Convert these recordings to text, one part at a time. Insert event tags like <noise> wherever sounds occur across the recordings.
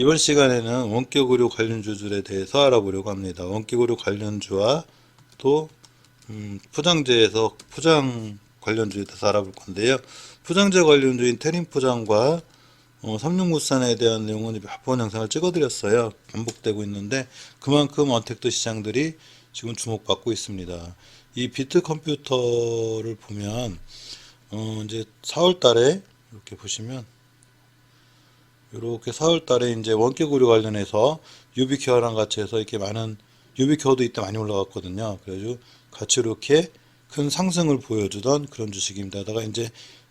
이번 시간에는 원격 의료 관련 주들에 대해서 알아보려고 합니다. 원격 의료 관련주와 또 음, 포장재에서 포장 관련주에 대해서 알아볼 건데요. 포장재 관련주인 테린 포장과 어, 삼육물산에 대한 내용은 몇 번 영상을 찍어드렸어요. 반복되고 있는데 그만큼 언택트 시장들이 지금 주목받고 있습니다. 이 비트 컴퓨터를 보면 어, 이제 4월달에 이렇게 보시면 이렇게 4월달에 이제 원격 의료 관련해서 유비케어랑 같이 해서 이렇게 많은 유비케어도 이때 많이 올라갔거든요. 그래가지고 같이 이렇게 큰 상승을 보여주던 그런 주식입니다. 다가 이제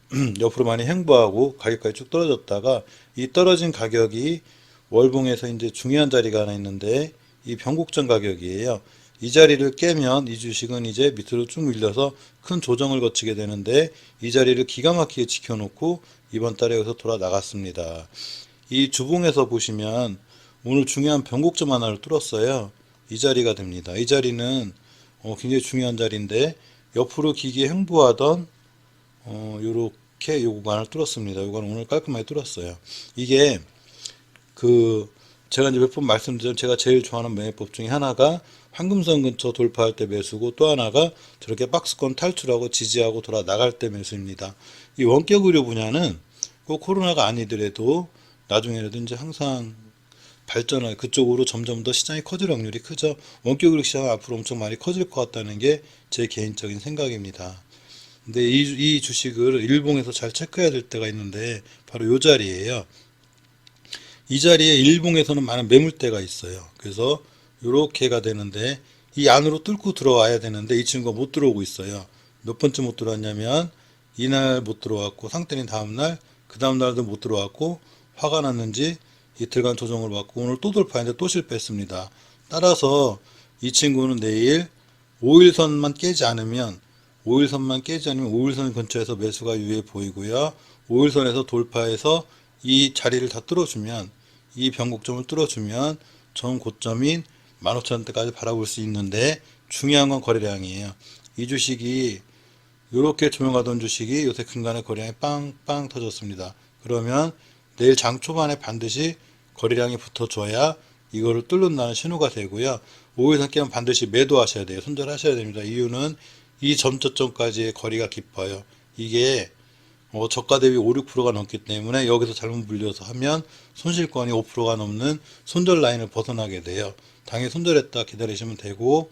<clears throat> 옆으로 많이 행보하고 가격까지 쭉 떨어졌다가 이 떨어진 가격이 월봉에서 이제 중요한 자리가 하나 있는데 이 변곡점 가격이에요. 이 자리를 깨면 이 주식은 이제 밑으로 쭉 밀려서 큰 조정을 거치게 되는데 이 자리를 기가 막히게 지켜놓고 이번 달에 여기서 돌아 나갔습니다. 이 주봉에서 보시면 오늘 중요한 변곡점 하나를 뚫었어요. 이 자리가 됩니다. 이 자리는 어, 굉장히 중요한 자리인데 옆으로 기기에 행보하던 어, 요렇게 요 구간을 뚫었습니다. 요건 오늘 깔끔하게 뚫었어요. 이게 그 제가 이제 몇 번 말씀드린 제가 제일 좋아하는 매매법 중에 하나가 황금선 근처 돌파할 때 매수고 또 하나가 저렇게 박스권 탈출하고 지지하고 돌아 나갈 때 매수입니다. 이 원격 의료 분야는 꼭 코로나가 아니더라도 나중에라도 이제 항상 발전할 그쪽으로 점점 더 시장이 커질 확률이 크죠. 원격 의료 시장은 앞으로 엄청 많이 커질 것 같다는 게 제 개인적인 생각입니다. 근데 이, 이 주식을 일봉에서 잘 체크해야 될 때가 있는데 바로 요 자리예요. 이 자리에 일봉에서는 많은 매물대가 있어요. 그래서 요렇게가 되는데 이 안으로 뚫고 들어와야 되는데 이 친구가 못 들어오고 있어요. 몇 번째 못 들어왔냐면 이날 못 들어왔고 상태는 다음날 그 다음날도 못 들어왔고 화가 났는지 이틀간 조정을 받고 오늘 또 돌파했는데 또 실패했습니다. 따라서 이 친구는 내일 5일선만 깨지 않으면 5일선만 깨지 않으면 5일선 근처에서 매수가 유해 보이고요. 5일선에서 돌파해서 이 자리를 다 뚫어주면 이 변곡점을 뚫어주면 전 고점인 15,000원대까지 바라볼 수 있는데 중요한 건 거래량이에요. 이 주식이 이렇게 조명하던 주식이 요새 근간에 거래량이 빵빵 터졌습니다. 그러면 내일 장 초반에 반드시 거래량이 붙어줘야 이거를 뚫는다는 신호가 되고요. 5일선 깨면 반드시 매도하셔야 돼요. 손절하셔야 됩니다. 이유는 이 점저점까지의 거리가 깊어요. 이게 어, 저가 대비 5, 6%가 넘기 때문에 여기서 잘못 물려서 하면 손실권이 5%가 넘는 손절 라인을 벗어나게 돼요. 당연히 손절했다 기다리시면 되고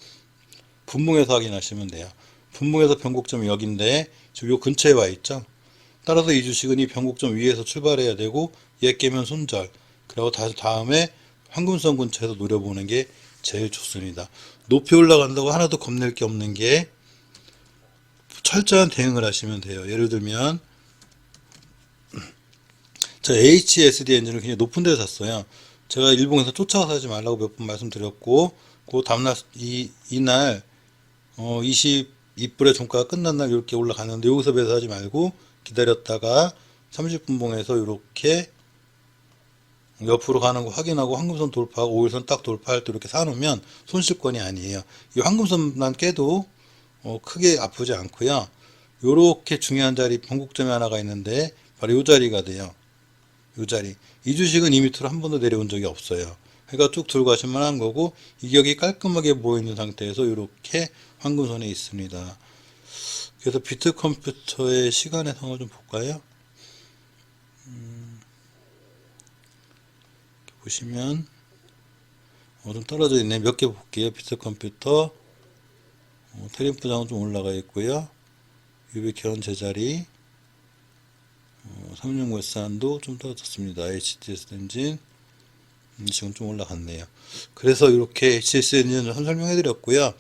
분봉에서 확인하시면 돼요. 분봉에서 변곡점이 여기인데 지금 요 근처에 와 있죠. 따라서 이 주식은 이 변곡점 위에서 출발해야 되고 얘 깨면 손절. 그리고 다시 다음에 황금선 근처에서 노려보는 게 제일 좋습니다. 높이 올라간다고 하나도 겁낼 게 없는 게 철저한 대응을 하시면 돼요. 예를 들면 저 HSD 엔진을 굉장히 높은 데서 샀어요. 제가 일본에서 쫓아가서 하지 말라고 몇 번 말씀드렸고, 그 다음날, 이, 이날, 어, 22불의 종가가 끝난 날 이렇게 올라갔는데, 여기서 매수하지 말고, 기다렸다가 30분 봉에서 이렇게 옆으로 가는 거 확인하고 황금선 돌파하고 5일선 딱 돌파할 때 이렇게 사놓으면 손실권이 아니에요. 이 황금선만 깨도 어, 크게 아프지 않고요. 요렇게 중요한 자리 변곡점이 하나가 있는데 바로 요 자리가 돼요. 요 자리. 이 주식은 이 밑으로 한 번도 내려온 적이 없어요. 그러니까 쭉 들고 가실만 한 거고 이 격이 깔끔하게 보이는 상태에서 이렇게 황금선에 있습니다. 그래서 비트 컴퓨터의 시간의 상을 좀 볼까요? 음, 보시면 어, 좀 떨어져 있네. 몇 개 볼게요. 비트 컴퓨터 어, 테림프장은 좀 올라가 있고요. 유비케온 제자리 어, 삼룡물산도 좀 떨어졌습니다. HTS 엔진 음, 지금 좀 올라갔네요. 그래서 이렇게 HTS 엔진을 설명해 드렸고요.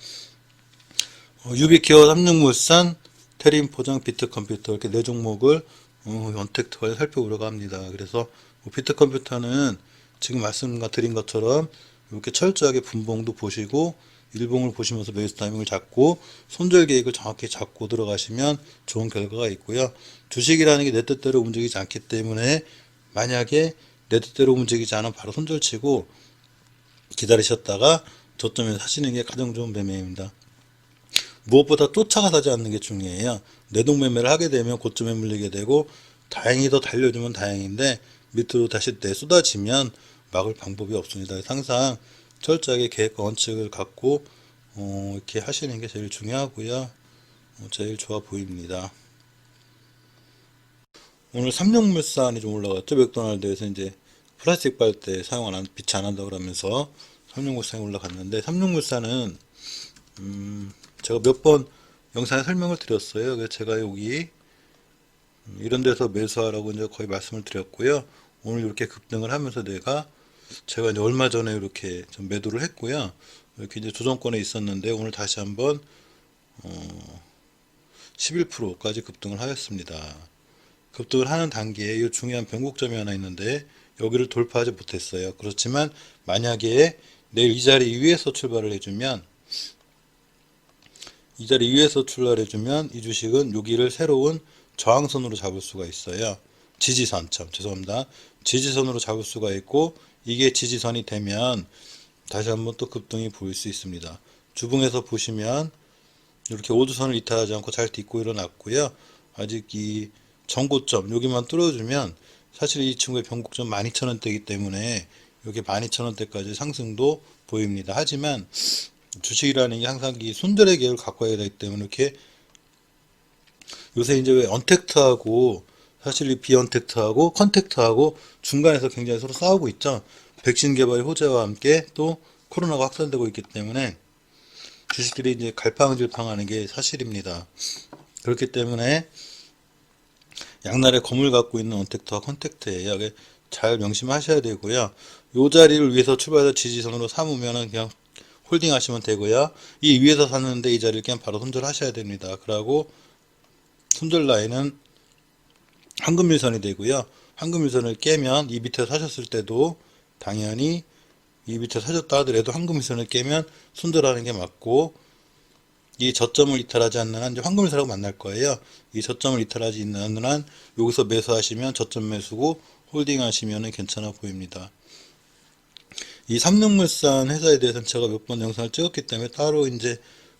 어, 유비케어 삼룡물산 테림 포장 비트 컴퓨터 이렇게 네 종목을 어, 원택트에 살펴보려고 합니다. 그래서 뭐 비트 컴퓨터는 지금 말씀드린 것처럼 이렇게 철저하게 분봉도 보시고 일봉을 보시면서 매수 타이밍을 잡고 손절 계획을 정확히 잡고 들어가시면 좋은 결과가 있고요. 주식이라는 게 내 뜻대로 움직이지 않기 때문에 만약에 내 뜻대로 움직이지 않으면 바로 손절 치고 기다리셨다가 저점에서 사시는 게 가장 좋은 매매입니다. 무엇보다 쫓아가 사지 않는 게 중요해요. 내동 매매를 하게 되면 고점에 물리게 되고 다행히 더 달려주면 다행인데 밑으로 다시 내 쏟아지면 막을 방법이 없습니다. 항상 철저하게 계획과 원칙을 갖고 어, 이렇게 하시는 게 제일 중요하고요. 어, 제일 좋아 보입니다. 오늘 삼룡물산이 좀 올라갔죠. 맥도날드에서 이제 플라스틱 빨대 사용 안 한, 비치 안 한다고 그러면서 삼룡물산이 올라갔는데 삼룡물산은 음, 제가 몇 번 영상에 설명을 드렸어요. 그래서 제가 여기 음, 이런 데서 매수하라고 이제 거의 말씀을 드렸고요. 오늘 이렇게 급등을 하면서 내가 제가 이제 얼마 전에 이렇게 좀 매도를 했고요. 이렇게 이제 조정권에 있었는데 오늘 다시 한번 어, 11%까지 급등을 하였습니다. 급등을 하는 단계에 이 중요한 변곡점이 하나 있는데 여기를 돌파하지 못했어요. 그렇지만 만약에 내일 이 자리 위에서 출발을 해주면 이 자리 위에서 출발해주면 이 주식은 여기를 새로운 저항선으로 잡을 수가 있어요. 지지선 참 죄송합니다. 지지선으로 잡을 수가 있고 이게 지지선이 되면 다시 한번 또 급등이 보일 수 있습니다. 주봉에서 보시면 이렇게 오두선을 이탈하지 않고 잘 딛고 일어났고요. 아직 이 전고점 여기만 뚫어주면 사실 이 친구의 변곡점 12,000원대이기 때문에 여기 12,000원대까지 상승도 보입니다. 하지만 주식이라는 게 항상 이 손들의 계획을 갖고 해야 되기 때문에 이렇게 요새 이제 왜 언택트하고 사실 이 비언택트하고 컨택트하고 중간에서 굉장히 서로 싸우고 있죠. 백신 개발 호재와 함께 또 코로나가 확산되고 있기 때문에 주식들이 이제 갈팡질팡하는 게 사실입니다. 그렇기 때문에 양날의 검을 갖고 있는 언택트와 컨택트예요. 잘 명심하셔야 되고요. 요 자리를 위해서 출발해서 지지선으로 삼으면은 그냥 홀딩 하시면 되고요. 이 위에서 샀는데 이 자리를 그냥 바로 손절 하셔야 됩니다. 그러고 손절 라인은 황금밀선이 되고요. 황금밀선을 깨면 이 밑에 사셨을 때도 당연히 이 밑에 사셨다 하더라도 황금밀선을 깨면 손절하는 게 맞고 이 저점을 이탈하지 않는 한 이제 황금밀선하고 만날 거예요. 이 저점을 이탈하지 않는 한 여기서 매수하시면 저점 매수고 홀딩 하시면 괜찮아 보입니다. 이 삼성물산 회사에 대해서는 제가 몇 번 영상을 찍었기 때문에 따로 이제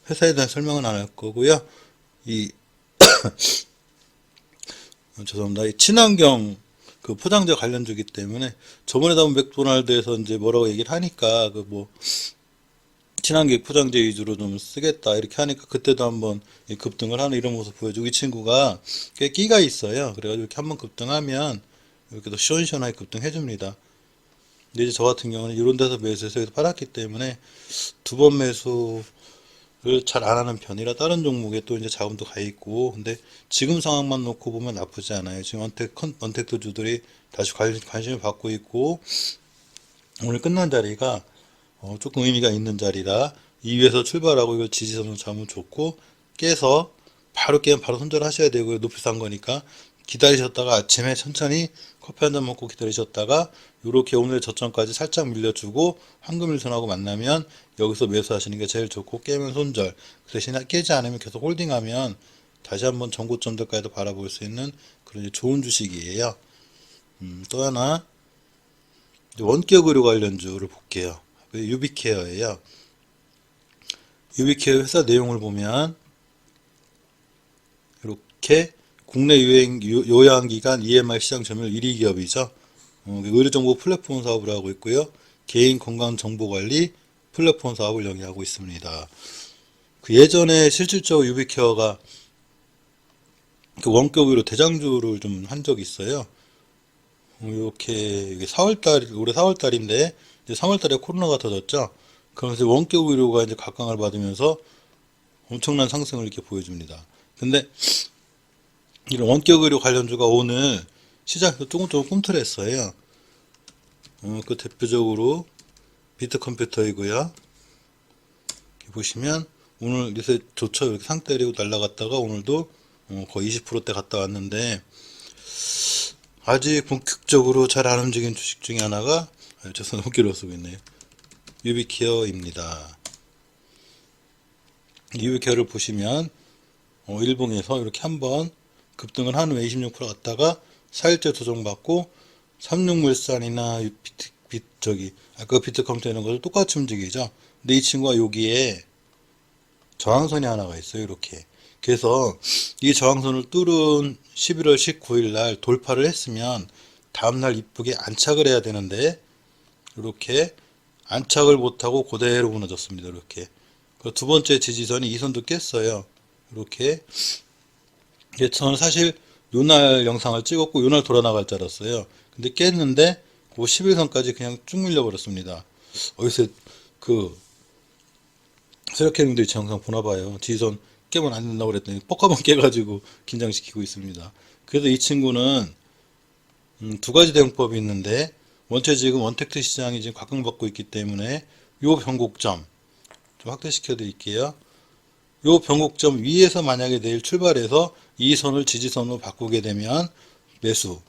회사에 대한 설명은 안 할 거고요. 이 <coughs> 어, 죄송합니다. 이 친환경 그 포장재 관련주기 때문에 저번에도 한번 맥도날드에서 이제 뭐라고 얘기를 하니까 그 뭐 친환경 포장재 위주로 좀 쓰겠다 이렇게 하니까 그때도 한번 이 급등을 하는 이런 모습 보여주고 이 친구가 꽤 끼가 있어요. 그래가지고 이렇게 한번 급등하면 이렇게 또 시원시원하게 급등해 줍니다. 근데 이제 저 같은 경우는 이런 데서 매수해서 여기서 팔았기 때문에 두 번 매수를 잘 안 하는 편이라 다른 종목에 또 이제 자금도 가 있고 근데 지금 상황만 놓고 보면 나쁘지 않아요. 지금 언택 컨- 언택트 주들이 다시 관, 관심을 받고 있고 오늘 끝난 자리가 어, 조금 의미가 있는 자리라 이 위에서 출발하고 이걸 지지선으로 잡으면 좋고 깨서 바로 깨면 바로 손절하셔야 되고요. 높이 산 거니까 기다리셨다가 아침에 천천히 커피 한 잔 먹고 기다리셨다가 이렇게 오늘 저점까지 살짝 밀려주고 황금일선하고 만나면 여기서 매수하시는 게 제일 좋고 깨면 손절 그 대신에 깨지 않으면 계속 홀딩하면 다시 한번 전고점들까지도 바라볼 수 있는 그런 좋은 주식이에요. 음, 또 하나 원격 의료 관련주를 볼게요. 그 유비케어예요. 유비케어 회사 내용을 보면 이렇게 국내 유행 요- 요양기관 EMR 시장 점유율 1위 기업이죠. 어, 의료정보 플랫폼 사업을 하고 있고요. 개인 건강 정보 관리 플랫폼 사업을 영위하고 있습니다. 그 예전에 실질적으로 유비케어가 그 원격 의료 대장주를 좀 한 적이 있어요. 어, 이렇게 이게 4월달 올해 4월달인데 이제 3월달에 코로나가 터졌죠. 그러면서 원격 의료가 이제 각광을 받으면서 엄청난 상승을 이렇게 보여줍니다. 근데 이런 원격 의료 관련주가 오늘 시장에서 조금 조금 꿈틀했어요. 어, 그 대표적으로 비트 컴퓨터이고요. 이렇게 보시면 오늘 요새 좋죠. 이렇게 상 때리고 날라갔다가 오늘도 어, 거의 20%대 갔다 왔는데 아직 본격적으로 잘 안 움직인 주식 중에 하나가 아, 저손 호기로 쓰고 있네요. 유비케어입니다. 유비케어를 보시면 어, 일봉에서 이렇게 한번 급등을 한 후에 26% 갔다가 4일째 조정받고 삼육물산이나 유- 비트, 비, 저기 아까 비트컴퓨터 이런 것을 똑같이 움직이죠. 근데 이 친구가 여기에 저항선이 하나가 있어요. 이렇게. 그래서 이 저항선을 뚫은 11월 19일 날 돌파를 했으면 다음날 이쁘게 안착을 해야 되는데 이렇게 안착을 못하고 그대로 무너졌습니다. 이렇게. 그두 번째 지지선이 이 선도 깼어요. 이렇게. 예, 저는 사실 요날 영상을 찍었고 요날 돌아 나갈 줄 알았어요. 근데 깼는데 그 11선까지 그냥 쭉 밀려버렸습니다. 어디서 그 세력해님들이 제 영상 보나 봐요. 지지선 깨면 안 된다고 그랬더니 뻑가번 깨가지고 긴장시키고 있습니다. 그래서 이 친구는 음, 두 가지 대응법이 있는데 원체 지금 원택트 시장이 지금 각광받고 있기 때문에 요 변곡점 좀 확대시켜 드릴게요. 요 변곡점 위에서 만약에 내일 출발해서 이 선을 지지선으로 바꾸게 되면 매수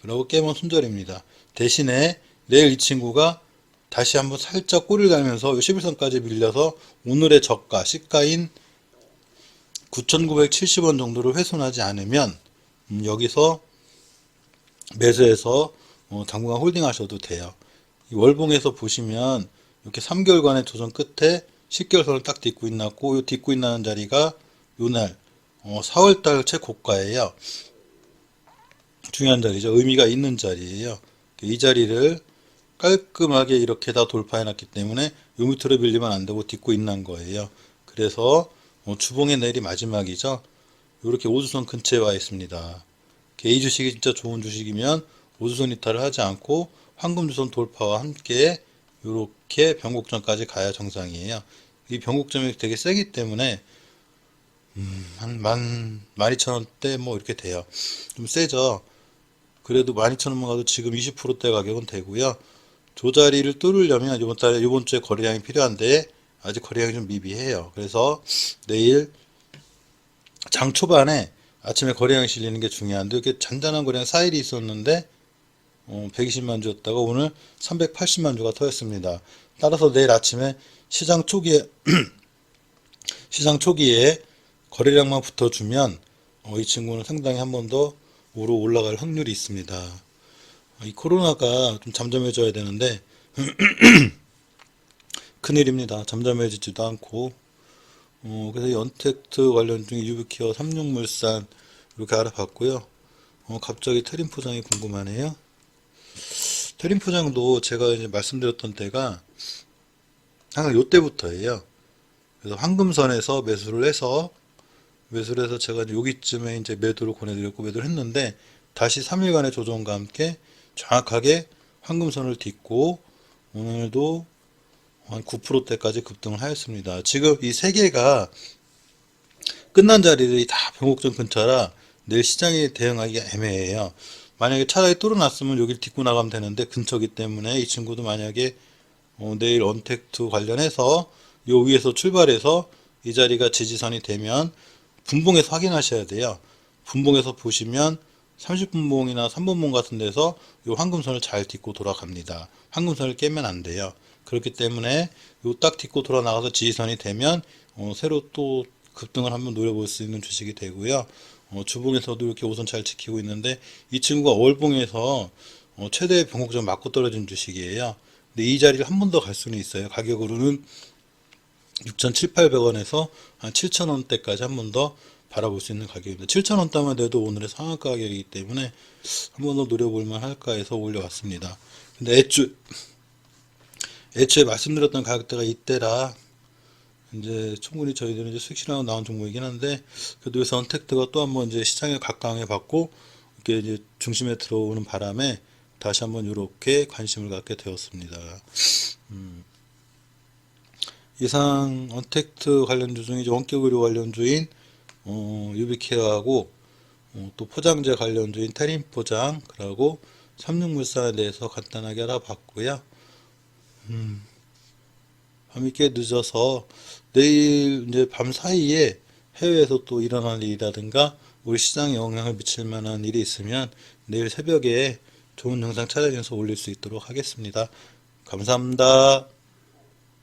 그리고 깨면 손절입니다. 대신에 내일 이 친구가 다시 한번 살짝 꼬리를 달면서 11선까지 밀려서 오늘의 저가 시가인 9,970원 정도를 훼손하지 않으면 음, 여기서 매수해서 어, 당분간 홀딩하셔도 돼요. 이 월봉에서 보시면 이렇게 3개월간의 조정 끝에 10개월 선을 딱 딛고 있났고 이 딛고 있는 자리가 요날 어, 4월달 최고가예요. 중요한 자리죠. 의미가 있는 자리예요. 이 자리를 깔끔하게 이렇게 다 돌파해 놨기 때문에 요 밑으로 밀리면 안 되고 딛고 있는 거예요. 그래서 어, 주봉의 내일이 마지막이죠. 이렇게 오주선 근처에 와 있습니다. 이 주식이 진짜 좋은 주식이면 오주선 이탈을 하지 않고 황금주선 돌파와 함께 이렇게 변곡점까지 가야 정상이에요. 이 변곡점이 되게 세기 때문에 음, 한만 12,000원대 뭐 이렇게 돼요. 좀 세죠. 그래도 12,000원만 가도 지금 20%대 가격은 되고요. 조 자리를 뚫으려면 이번 달에 이번 주에 거래량이 필요한데 아직 거래량이 좀 미비해요. 그래서 내일 장 초반에 아침에 거래량이 실리는 게 중요한데 이렇게 잔잔한 거래량 4일이 있었는데 어, 120만 주였다가 오늘 380만 주가 터졌습니다. 따라서 내일 아침에 시장 초기에 <clears throat> 시장 초기에 거래량만 붙어주면 어, 이 친구는 상당히 한 번 더 오로 올라갈 확률이 있습니다. 어, 이 코로나가 좀 잠잠해져야 되는데 <clears throat> 큰일입니다. 잠잠해지지도 않고 어, 그래서 연택트 관련 중에 유비케어, 삼육물산 이렇게 알아봤고요. 어, 갑자기 테린 포장이 궁금하네요. 테린 포장도 제가 이제 말씀드렸던 때가 항상 요때부터예요. 그래서 황금선에서 매수를 해서 매수를 해서 제가 여기쯤에 이제 매도를 권해드렸고 매도를 했는데 다시 3일간의 조정과 함께 정확하게 황금선을 딛고 오늘도 한 9%대까지 급등을 하였습니다. 지금 이 세 개가 끝난 자리들이 다 변곡점 근처라 내일 시장에 대응하기가 애매해요. 만약에 차라리 뚫어놨으면 여길 딛고 나가면 되는데 근처기 때문에 이 친구도 만약에 어, 내일 언택트 관련해서 요 위에서 출발해서 이 자리가 지지선이 되면 분봉에서 확인하셔야 돼요. 분봉에서 보시면 30분봉이나 3분봉 같은 데서 요 황금선을 잘 딛고 돌아갑니다. 황금선을 깨면 안 돼요. 그렇기 때문에 요딱 딛고 돌아 나가서 지지선이 되면 어, 새로 또 급등을 한번 노려볼 수 있는 주식이 되고요. 어, 주봉에서도 이렇게 우선 잘 지키고 있는데 이 친구가 월봉에서 어, 최대 변곡점 맞고 떨어진 주식이에요. 근데 이 자리를 한 번 더 갈 수는 있어요. 가격으로는 6,700원에서 한 7,000원대까지 한 번 더 바라볼 수 있는 가격입니다. 7,000원대만 돼도 오늘의 상한가 가격이기 때문에 한 번 더 노려볼만 할까 해서 올려왔습니다. 근데 애초, 애초에 말씀드렸던 가격대가 이때라 이제 충분히 저희들은 이제 수익 실현하고 나온 종목이긴 한데 그래도 선택트가 또 한번 이제 시장에 각광해 받고 이렇게 이제 중심에 들어오는 바람에 다시 한번 이렇게 관심을 갖게 되었습니다. 음. 이상 언택트 관련주 중에 원격 의료 관련주인 어, 유비케어하고 어, 또 포장재 관련주인 테린 포장 그리고 삼육물산에 대해서 간단하게 알아봤고요. 음, 밤이 꽤 늦어서 내일 이제 밤 사이에 해외에서 또 일어날 일이라든가 우리 시장에 영향을 미칠 만한 일이 있으면 내일 새벽에 좋은 영상 찾아내서 올릴 수 있도록 하겠습니다. 감사합니다.